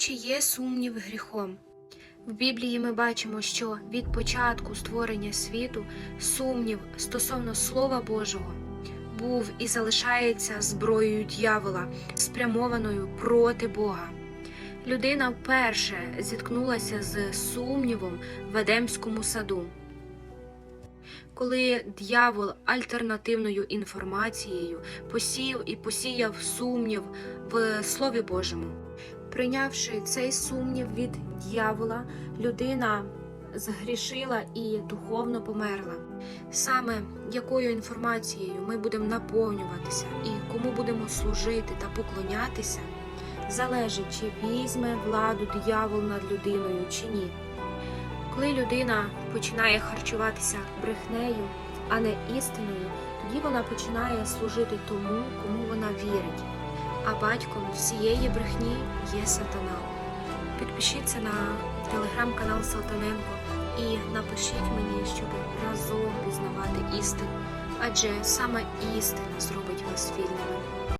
Чи є сумнів гріхом? В Біблії ми бачимо, що від початку створення світу сумнів стосовно Слова Божого був і залишається зброєю дьявола, спрямованою проти Бога. Людина вперше зіткнулася з сумнівом в Едемському саду, коли дьявол альтернативною інформацією посів і посіяв сумнів в Слові Божому. Прийнявши цей сумнів від дьявола, людина згрішила і духовно померла. Саме якою інформацією ми будемо наповнюватися і кому будемо служити та поклонятися, залежить, чи візьме владу диявол над людиною чи ні. Коли людина починає харчуватися брехнею, а не істиною, тоді вона починає служити тому, кому вона вірить а батьком всієї брехні є сатана. Підпишіться на телеграм-канал Салтаненко і напишіть мені, щоб разом пізнавати істину, адже саме істина зробить вас вільними.